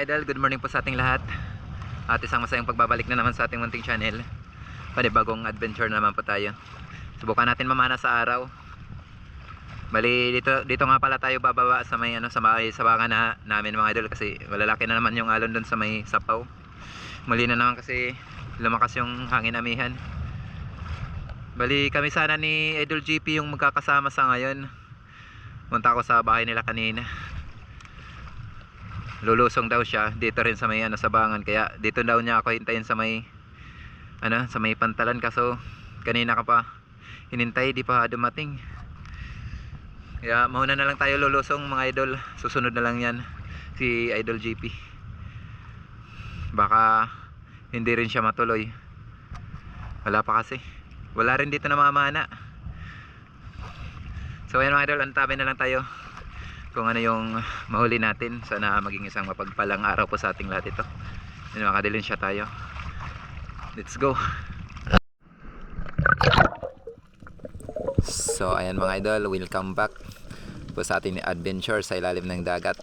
mga idol, good morning po sa ating lahat At isang masayang pagbabalik na naman sa ating munting channel Panibagong adventure na naman po tayo Subukan natin mamana sa araw Bali dito, dito nga pala tayo bababa sa may ano sa may sabangan na namin mga idol kasi malalaki na naman yung alon doon sa may sapaw. Muli na naman kasi lumakas yung hangin amihan. Bali kami sana ni Idol GP yung magkakasama sa ngayon. Punta ako sa bahay nila kanina. Lulusong daw siya dito rin sa may ano sabangan kaya dito daw niya ako hintayin sa may ano sa may pantalan kaso kanina ka pa hinintay di pa dumating. Kaya mauna na lang tayo lulusong mga idol. Susunod na lang yan si Idol GP. Baka hindi rin siya matuloy. Wala pa kasi. Wala rin dito na mamana. So ayan mga idol, antabi na lang tayo kung ano yung mahuli natin. Sana maging isang mapagpalang araw po sa ating lahat ito. Yun, makadilin siya tayo. Let's go! So ayan mga idol, welcome back po sa ating adventure sa ilalim ng dagat.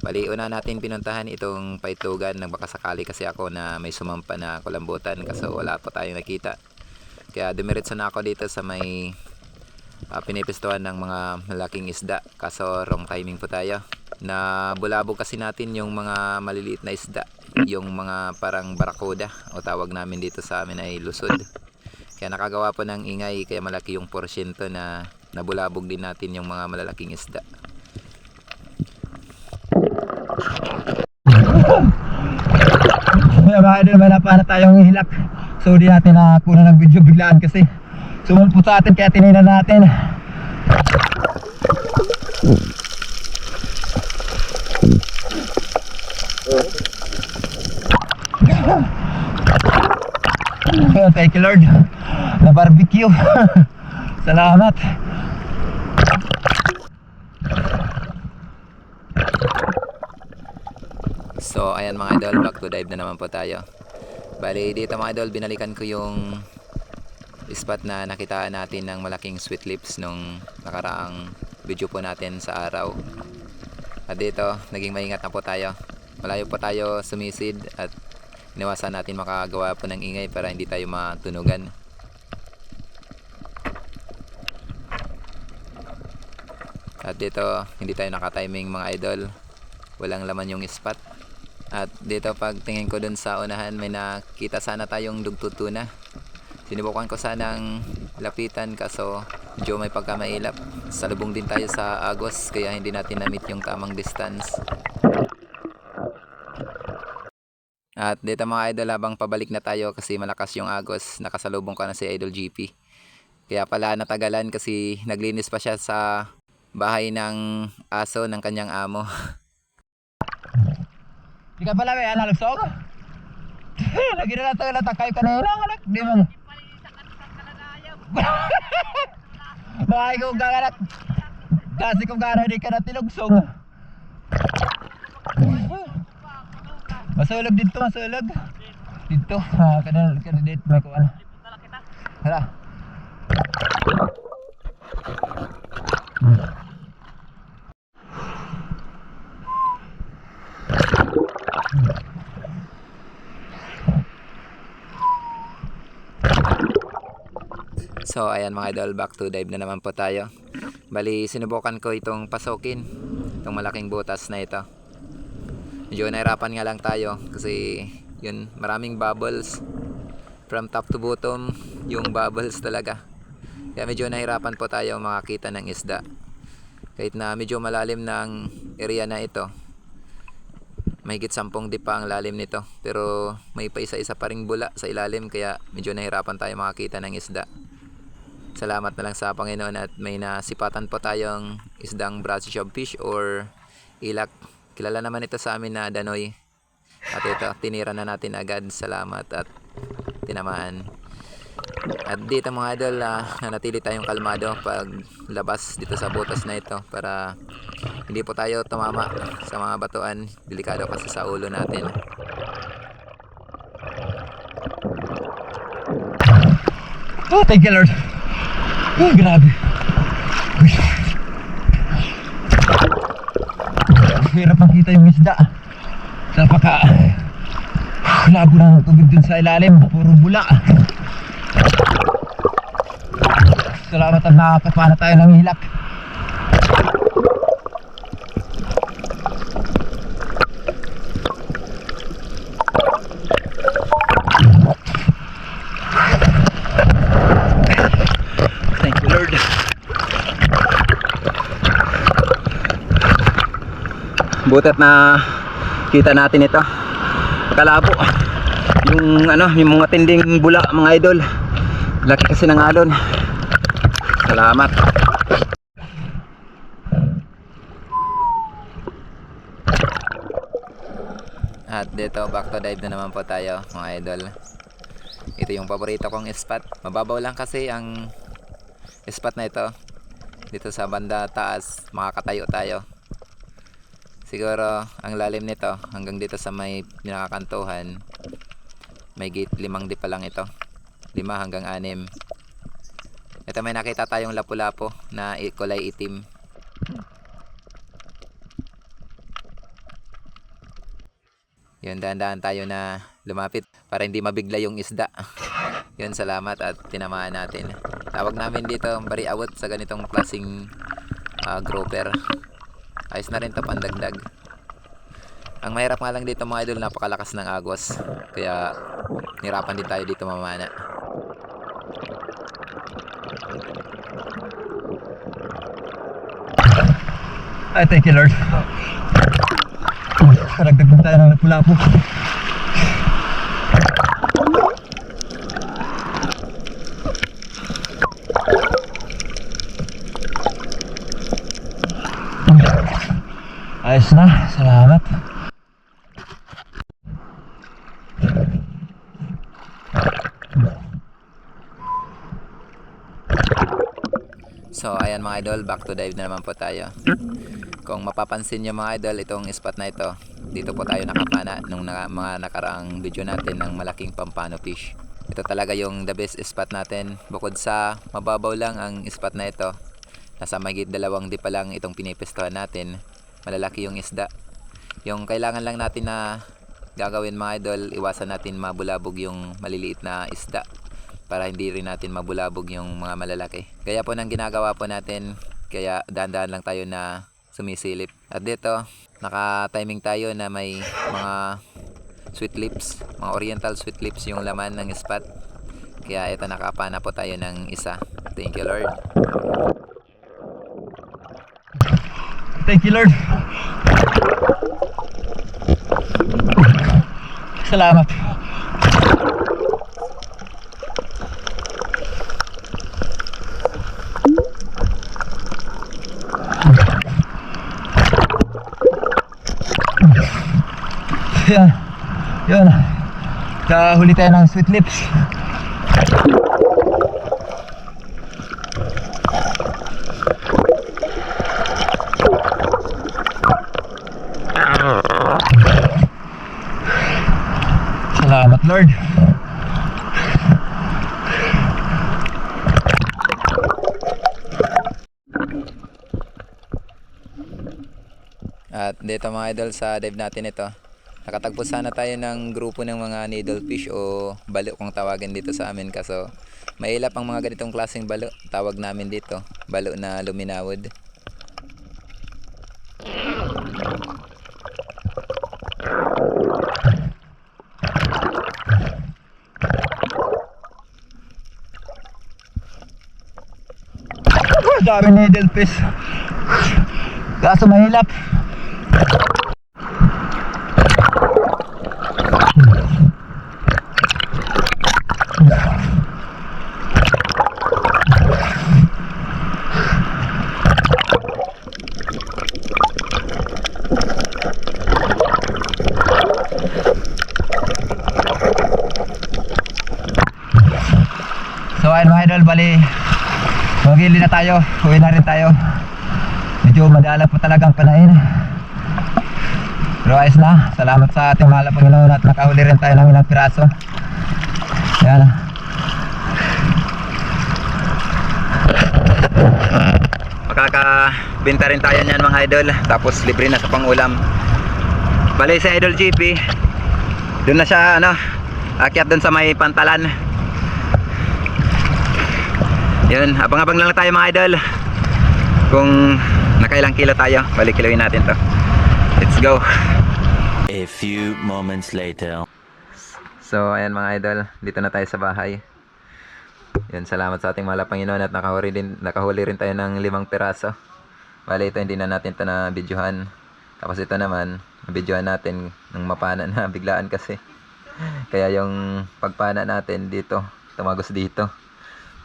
Bali una natin pinuntahan itong paitugan ng baka sakali kasi ako na may sumampa na kulambutan kasi wala pa tayong nakita. Kaya dumiretso na ako dito sa may uh, pinipistuhan ng mga malaking isda kaso wrong timing po tayo. Na bulabog kasi natin yung mga maliliit na isda, yung mga parang barakuda o tawag namin dito sa amin ay lusod. Kaya nakagawa po ng ingay kaya malaki yung porsyento na nabulabog din natin yung mga malalaking isda. Kaya mga idol, may napana tayong hilak. So di natin nakakuha ng video biglaan kasi sumulpo sa atin kaya tininan natin. Oh, thank you Lord. Na barbecue. Salamat. So ayan mga idol, back to dive na naman po tayo. Bali dito mga idol, binalikan ko yung spot na nakitaan natin ng malaking sweet lips nung nakaraang video po natin sa araw. At dito, naging maingat na po tayo. Malayo po tayo sumisid at iniwasan natin makagawa po ng ingay para hindi tayo matunugan. At dito, hindi tayo nakatiming mga idol. Walang laman yung spot. At dito pag tingin ko dun sa unahan may nakita sana tayong dugtutuna. Sinubukan ko sanang lapitan kaso medyo may pagkamailap. Salubong din tayo sa agos kaya hindi natin na-meet yung tamang distance. At dito mga idol habang pabalik na tayo kasi malakas yung agos, nakasalubong ka na si Idol GP. Kaya pala natagalan kasi naglinis pa siya sa bahay ng aso ng kanyang amo. Di ka pala may analusog? Lagi na natin natak kayo kanina, anak. Di mo. Bakay kong gaganak. Kasi kung gano'n di ka na tilugsong. Masulog dito, masulog. Dito, ah, kanal, kanal dito, may kuwan. Hala. So ayan mga idol, back to dive na naman po tayo. Bali, sinubukan ko itong pasokin, itong malaking butas na ito. Medyo nahirapan nga lang tayo kasi yun, maraming bubbles. From top to bottom, yung bubbles talaga. Kaya medyo nahirapan po tayo makakita ng isda. Kahit na medyo malalim ng area na ito. Mahigit sampung dipa ang lalim nito. Pero may pa isa-isa pa ring bula sa ilalim kaya medyo nahirapan tayo makakita ng isda salamat na lang sa Panginoon at may nasipatan po tayong isdang brackish fish or ilak. Kilala naman ito sa amin na danoy. At ito, tinira na natin agad. Salamat at tinamaan. At dito mga idol, ah, nanatili tayong kalmado pag labas dito sa butas na ito para hindi po tayo tumama sa mga batuan. Delikado kasi sa ulo natin. Oh, thank you Lord. Oh, grabe. Uy. Hirap makita yung isda. Napaka lago ng tubig dun sa ilalim. Puro bula. Salamat at nakakapana tayo ng hilak. Butat na kita natin ito. Kalabo. Yung ano, yung mga tinding bula mga idol. Laki kasi ng alon. Salamat. At dito, back to dive na naman po tayo, mga idol. Ito yung paborito kong spot. Mababaw lang kasi ang spot na ito. Dito sa banda taas, makakatayo tayo. Siguro, ang lalim nito, hanggang dito sa may pinakakantuhan, may gate limang di pa lang ito. Lima hanggang anim. Ito may nakita tayong lapu-lapo na kulay itim. Yun, dahan-dahan tayo na lumapit para hindi mabigla yung isda. Yun, salamat at tinamaan natin. Tawag namin dito bari awot sa ganitong klaseng ah, grouper. Ayos na rin to pandagdag. Ang mahirap nga lang dito mga idol, napakalakas ng agos. Kaya nirapan din tayo dito mamana. Ay, thank you Lord. Karagdag na tayo ng lapu-lapu. Ayos na, salamat. So, ayan mga idol, back to dive na naman po tayo. Kung mapapansin nyo mga idol, itong spot na ito, dito po tayo nakapana nung na, mga nakaraang video natin ng malaking pampano fish. Ito talaga yung the best spot natin. Bukod sa mababaw lang ang spot na ito, nasa magit dalawang di pa lang itong pinipestuhan natin, malalaki yung isda. Yung kailangan lang natin na gagawin mga idol, iwasan natin mabulabog yung maliliit na isda para hindi rin natin mabulabog yung mga malalaki. Kaya po nang ginagawa po natin, kaya dahan-dahan lang tayo na sumisilip. At dito, naka-timing tayo na may mga sweet lips, mga oriental sweet lips yung laman ng spot. Kaya ito nakapana po tayo ng isa. Thank you Lord. Thank you Lord. Salamat. Yan. Yun. Kahuli tayo ng sweet lips. Salamat Lord. At dito mga idol sa dive natin ito. Nakatagpo sana tayo ng grupo ng mga needlefish o balo kung tawagin dito sa amin kaso mailap ang mga ganitong klaseng balo. Tawag namin dito, balo na luminawod. Dami needlefish. Kaso mahilap. So ayun mga idol, bali Magili na tayo, uwi na rin tayo. Medyo madala pa talagang panahin. Pero ayos na, salamat sa ating mahal na Panginoon at nakahuli rin tayo ng ilang piraso. Yan. Makakabenta rin tayo niyan mga idol. Tapos libre na sa pangulam. Bali si Idol GP. Doon na siya ano, akyat doon sa may pantalan. Yun, abang-abang lang tayo mga idol. Kung nakailang kilo tayo, balik kiloin natin to. Let's go. A few moments later. So, ayan mga idol, dito na tayo sa bahay. Yan, salamat sa ating mga Panginoon at nakahuli, din, nakahuli rin tayo ng limang piraso. Bali, ito hindi na natin ito na videohan. Tapos ito naman, videohan natin ng mapana na biglaan kasi. Kaya yung pagpana natin dito, tumagos dito.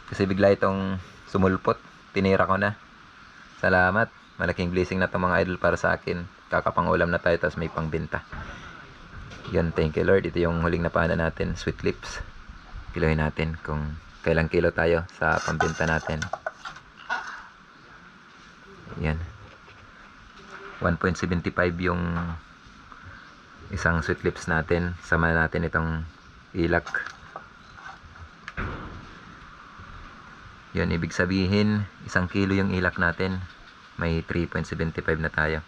Kasi bigla itong sumulpot. Tinira ko na. Salamat. Malaking blessing na ito mga idol para sa akin. Kakapangulam na tayo tapos may pangbenta. Yun, thank you Lord. Ito yung huling napana natin, sweet lips. Kilohin natin kung kailang kilo tayo sa pambenta natin. Yan. 1.75 yung isang sweet lips natin. Sama natin itong ilak. Yun, ibig sabihin, isang kilo yung ilak natin. May 3.75 na tayo.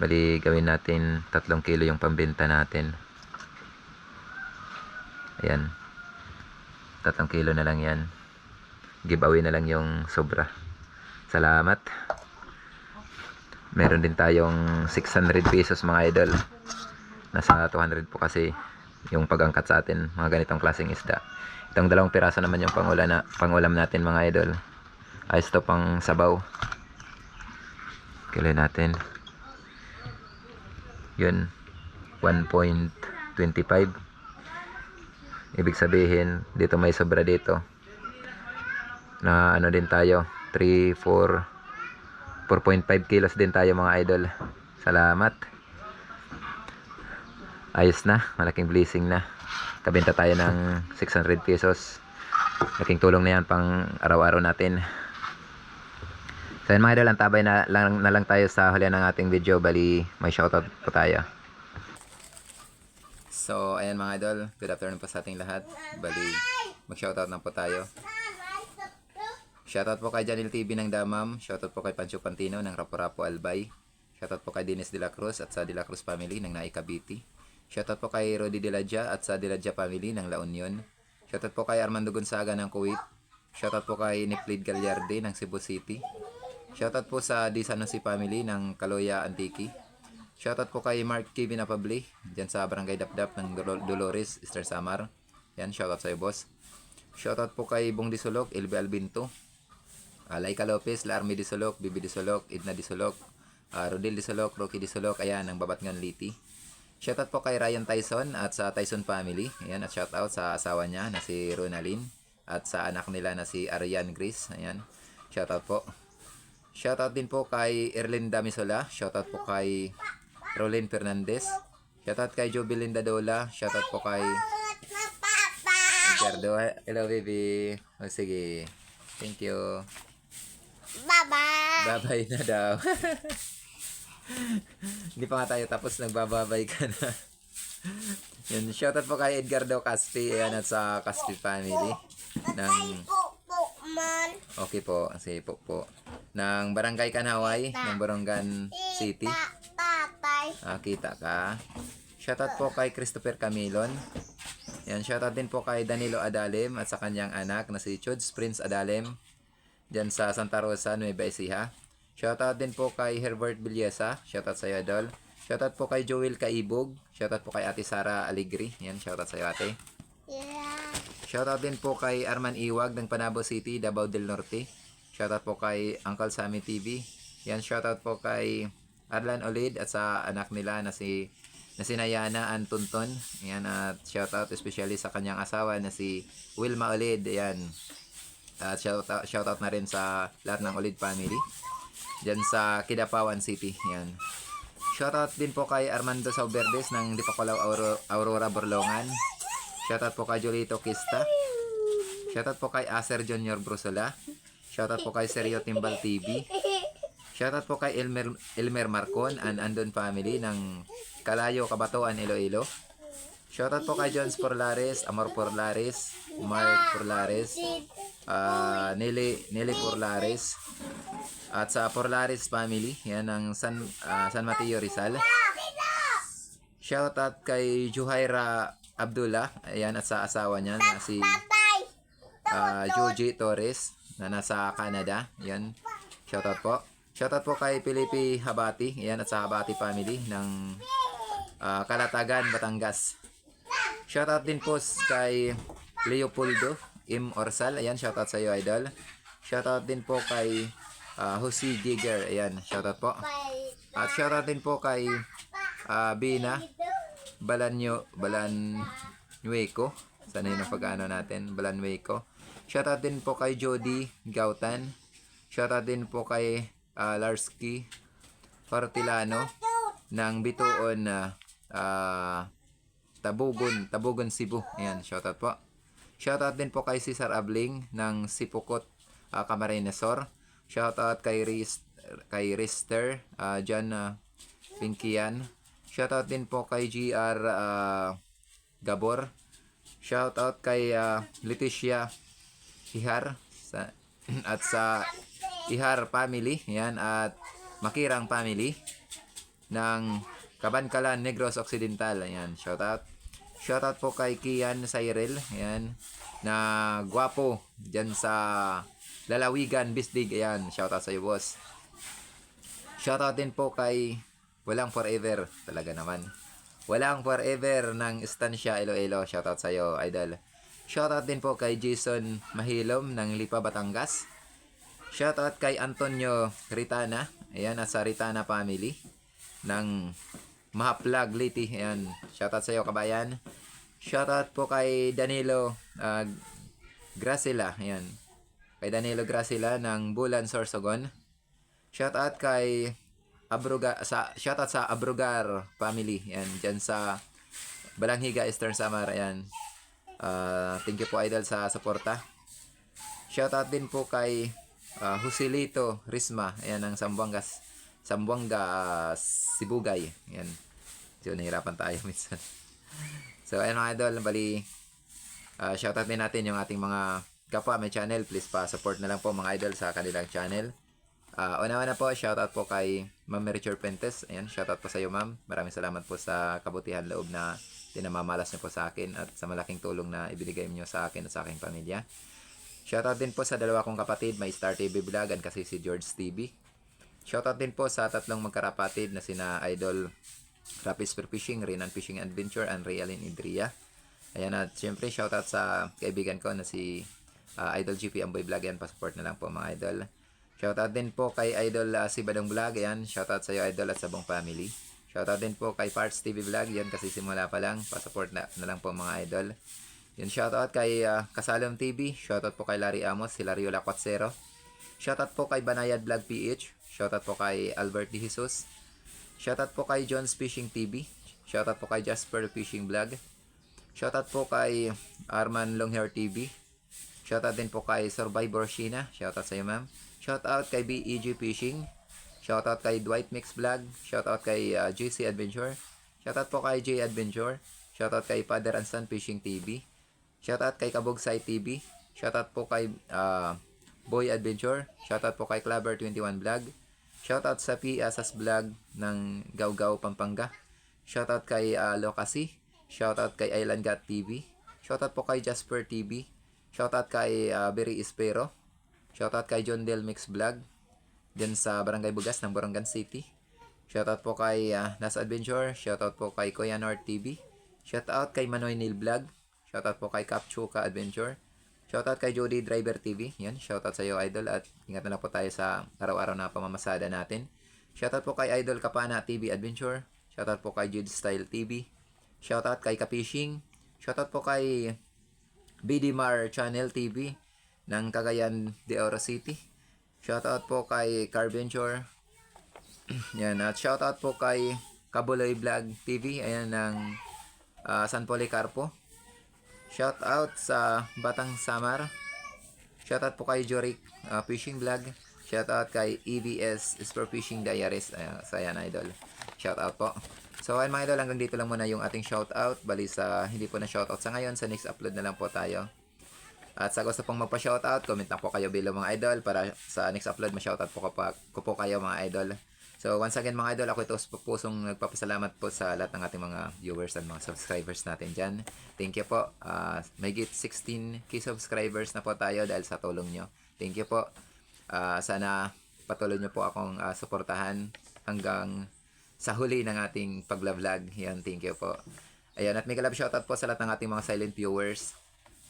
Bali, gawin natin tatlong kilo yung pambenta natin. Ayan. Tatlong kilo na lang yan. Giveaway na lang yung sobra. Salamat. Meron din tayong 600 pesos mga idol. Nasa 200 po kasi yung pag-angkat sa atin. Mga ganitong klaseng isda. Itong dalawang piraso naman yung pangulam, na, pangulam natin mga idol. Ayos to pang sabaw. Kailan natin. Yun. 1.25. Ibig sabihin, dito may sobra dito. Na ano din tayo. 3, 4, 4.5 kilos din tayo mga idol. Salamat. Ayos na. Malaking blessing na. Kabenta tayo ng 600 pesos. Laking tulong na yan pang araw-araw natin. So yun mga idol, ang tabay na lang, na lang tayo sa huli ng ating video. Bali, may shoutout po tayo. So, ayan mga idol. Good afternoon po sa ating lahat. Bali, mag-shoutout na po tayo. Shoutout po kay Janil TV ng Damam. Shoutout po kay Pancho Pantino ng Rapo-Rapo Albay. Shoutout po kay Dennis De La Cruz at sa De La Cruz family ng Naikabiti. Shoutout po kay Rodi De La Dia at sa De La Dia family ng La Union. Shoutout po kay Armando Gonzaga ng Kuwait. Shoutout po kay Niplid Gallarde ng Cebu City. Shoutout po sa Di Sanosi family ng Kaloya Antique. Shoutout po kay Mark Kevin Apabli dyan sa Barangay Dapdap ng Dolo- Dolores, Eastern Samar. Yan, shoutout sa'yo boss. Shoutout po kay Bong Disolok, Elbe Albinto. Uh, Laika Lopez, Larmy Disolok, Bibi Disolok, Edna Disolok, uh, Rodel Disolok, Rocky Disolok, ayan, ng Babatngan Liti. Shoutout po kay Ryan Tyson at sa Tyson family. Ayan, at shoutout sa asawa niya na si Ronalyn at sa anak nila na si Arian Grace. Ayan, shoutout po. Shoutout din po kay Erlin Damisola. Shoutout po kay Rolin Fernandez. Shoutout kay Jovelyn Dadola. Shoutout po kay Ricardo. Hello, baby. O, sige. Thank you. Bye-bye. Babay na daw. Hindi pa nga tayo tapos nagbababay ka na. Yun, shoutout po kay Edgardo Caspi. Ayan, at sa Caspi family. Ng, okay po, sige po po. Ng Barangay Kanaway, ng Borongan City. Ah, kita ka. Shoutout po kay Christopher Camilon. Yan, shoutout din po kay Danilo Adalem at sa kanyang anak na si Chuds Prince Adalem dyan sa Santa Rosa, Nueva Ecija. Shoutout din po kay Herbert Villesa. Shoutout sa iyo, Idol. Shoutout po kay Joel Kaibog. Shoutout po kay Ate Sara Aligri. Yan, shoutout sa iyo, Ate. Yeah. Shoutout din po kay Arman Iwag ng Panabo City, Davao del Norte. Shoutout po kay Uncle Sammy TV. Yan, shoutout po kay Arlan Olid at sa anak nila na si na si Nayana Antunton. Yan, at shoutout especially sa kanyang asawa na si Wilma Olid. Yan. At shoutout, shoutout na rin sa lahat ng Olid family. Diyan sa Kidapawan City. Yan. Shoutout din po kay Armando Sauberdes ng Dipakolaw Auro- Aurora Borlongan. Shoutout po kay Jolito Kista. Shoutout po kay Acer Junior Brusola. Shoutout po kay Seryo Timbal TV. Shoutout po kay Elmer, Elmer Marcon and Andon family ng Kalayo, Kabatuan, Iloilo. Shoutout po kay Jones Porlares, Amor Porlares, Mark Porlares, ah Nelly, Nelly Porlares, at sa Porlares family, yan ang San, ah, San Mateo Rizal. Shoutout kay Juhaira Abdullah. Ayan, at sa asawa niya na si uh, Joji Torres na nasa Canada. Yan. Shoutout po. Shoutout po kay Felipe Habati. Yan at sa Habati family ng ah, Kalatagan, Batangas. Shoutout din po kay Leopoldo M. Orsal. Ayan, shoutout sa iyo, idol. Shoutout din po kay ah, Jose Giger. Ayan, shoutout po. At shoutout din po kay ah, Bina Balanyo Balanweko. Sana yun ang pag-ano natin. Balanweko. Shoutout din po kay Jody Gautan. Shoutout din po kay ah, Larsky Hortilano ng Bituon na ah, Tabugon, Tabugon Cebu. Ayan, shoutout po. Shoutout din po kay Cesar Abling ng Sipukot uh, Camarines-Sur. Shoutout kay Riz, kay Rister, uh, John uh, Pinkian. Shoutout din po kay GR ah, Gabor. Shoutout kay ah, Leticia Ihar sa, at sa Ihar family. Yan at Makirang family ng Kabankalan Negros Occidental. Ayan, shoutout. Shoutout po kay Kian Cyril. Ayan, na gwapo dyan sa Lalawigan, Bisdig. Ayan, shoutout sa iyo, boss. Shoutout din po kay Walang Forever. Talaga naman. Walang Forever ng Estancia Iloilo. Shoutout sa iyo, idol. Shoutout din po kay Jason Mahilom ng Lipa, Batangas. Shoutout kay Antonio Ritana. Ayan, at sa Ritana family ng Mahaplag Liti. Ayan, shoutout sa iyo kabayan. Shoutout po kay Danilo uh, Gracila. Ayan. Kay Danilo Gracila ng Bulan Sorsogon. Shoutout kay Abruga sa shoutout sa Abrugar family. Ayan, diyan sa Balanghiga Eastern Samar. Ayan. Ah, thank you po idol sa suporta. Shoutout din po kay uh, Joselito Risma. Ayan ang Sambuangas. Sambuanga Sibugay. Ayan. So, nahirapan tayo minsan. so, ayan mga idol. Bali, ah, shoutout din natin yung ating mga kapwa may channel. Please pa support na lang po mga idol sa kanilang channel. Ah, una-una po, shoutout po kay Ma'am Richard Pentes. Ayan, shoutout po sa iyo ma'am. Maraming salamat po sa kabutihan loob na tinamamalas niyo po sa akin at sa malaking tulong na ibinigay niyo sa akin at sa aking pamilya. Shoutout din po sa dalawa kong kapatid, may Star TV Vlog and kasi si George TV. Shoutout din po sa tatlong magkarapatid na sina Idol Rapid Spear Fishing, Renan Fishing Adventure, and Realin Idria. Ayan at syempre shoutout sa kaibigan ko na si ah, Idol GP Amboy Vlog. Yan, pasupport na lang po mga idol. Shoutout din po kay Idol uh, si Badong Vlog. Ayan, shoutout sa iyo Idol at sa buong family. Shoutout din po kay Parts TV Vlog. Yan kasi simula pa lang. Pasupport na, na lang po mga idol. Yan, shoutout kay ah, Kasalom TV. Shoutout po kay Larry Amos, si Lario Lacuatsero. Shoutout po kay Banayad Vlog PH. Shoutout po kay Albert De Jesus. Shoutout po kay John's Fishing TV. Shoutout po kay Jasper Fishing Vlog. Shoutout po kay Arman Longhair TV. Shoutout din po kay Survivor Sheena. Shoutout sa iyo, ma'am. Shoutout kay BEG Fishing. Shoutout kay Dwight Mix Vlog. Shoutout kay uh, JC Adventure. Shoutout po kay J Adventure. Shoutout kay Father and Son Fishing TV. Shoutout kay Kabugsay TV. Shoutout po kay uh, Boy Adventure. Shoutout po kay Clever21 Vlog. Shoutout sa P. Asas Vlog ng Gawgaw, Pampanga. Shoutout kay uh, Lokasi. Shoutout kay Island Gat TV. Shoutout po kay Jasper TV. Shoutout kay uh, Berry Espero. Shoutout kay John Del Mix Vlog. Diyan sa Barangay Bugas ng Borongan City. Shoutout po kay uh, Nas Adventure. Shoutout po kay Kuya Nord TV. Shoutout kay Manoy Neil Vlog. Shoutout po kay Kapchuka Adventure. Shoutout kay Jody Driver TV. Yan, shoutout sa iyo idol at ingat na po tayo sa araw-araw na pamamasada natin. Shoutout po kay Idol Kapana TV Adventure. Shoutout po kay Jude Style TV. Shoutout kay Kapishing. Shoutout po kay BDMar Channel TV ng Cagayan de Oro City. Shoutout po kay Carventure. Yan, at shoutout po kay Kabuloy Vlog TV. Ayan ng ah, San Policarpo. Shoutout sa Batang Samar. Shoutout po kay Jorik ah, Fishing Vlog. Shoutout kay EBS Sport Fishing Diaries. Ayan, sa yan, idol. Shoutout po. So, ayun mga idol, hanggang dito lang muna yung ating shoutout. Bali sa hindi po na shoutout sa ngayon. Sa next upload na lang po tayo. At sa gusto pong magpa-shoutout, comment lang po kayo below mga idol para sa next upload ma-shoutout po ko po kayo mga idol. So once again mga idol, ako ito pusong nagpapasalamat po sa lahat ng ating mga viewers at mga subscribers natin dyan. Thank you po. Uh, may git 16k subscribers na po tayo dahil sa tulong nyo. Thank you po. Ah, sana patuloy nyo po akong ah, suportahan hanggang sa huli ng ating pagla-vlog. Yan, thank you po. Ayan, at mega love shoutout po sa lahat ng ating mga silent viewers.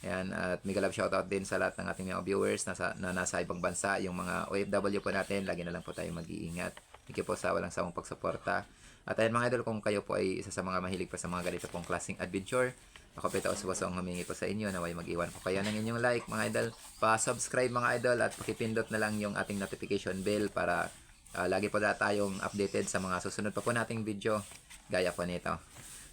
Ayan, at mega love shoutout din sa lahat ng ating mga viewers na, sa, na nasa ibang bansa, yung mga OFW po natin, lagi na lang po tayo mag-iingat. Thank you po sa walang sawang pagsuporta. At ayan mga idol, kung kayo po ay isa sa mga mahilig pa sa mga ganito pong klaseng adventure, ako po ito uswasong humingi po sa inyo na way mag-iwan po kayo ng inyong like mga idol. Pa-subscribe mga idol at pakipindot na lang yung ating notification bell para ah, lagi po na tayong updated sa mga susunod pa po nating video gaya po nito.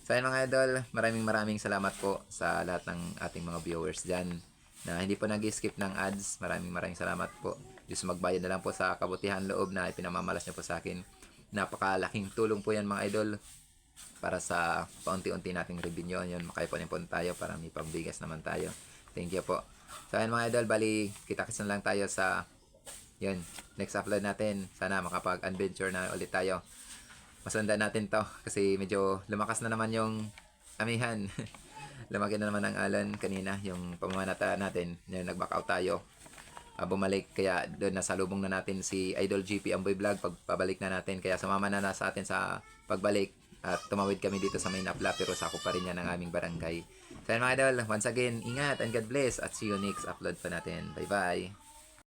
So ayun mga idol, maraming maraming salamat po sa lahat ng ating mga viewers dyan na hindi po nag-skip ng ads. Maraming maraming salamat po. Diyos magbayad na lang po sa kabutihan loob na ipinamamalas niyo po sa akin. Napakalaking tulong po yan mga idol para sa paunti-unti nating revenue. Yun, makaipon-ipon tayo para may pambigas naman tayo. Thank you po. So ayun mga idol, bali kita-kits na lang tayo sa yun, next upload natin. Sana makapag-adventure na ulit tayo. Masundan natin to kasi medyo lumakas na naman yung amihan. Lumaki na naman ang alon kanina, yung pamamanata natin. Yung nag-back out tayo. Ah, bumalik kaya doon nasalubong na natin si Idol GP Amboy Vlog pagpabalik na natin kaya sumama na na sa atin sa pagbalik at tumawid kami dito sa main upla pero sako pa rin yan ng aming barangay. So yun mga idol, once again, ingat and God bless at see you next upload pa natin. Bye bye!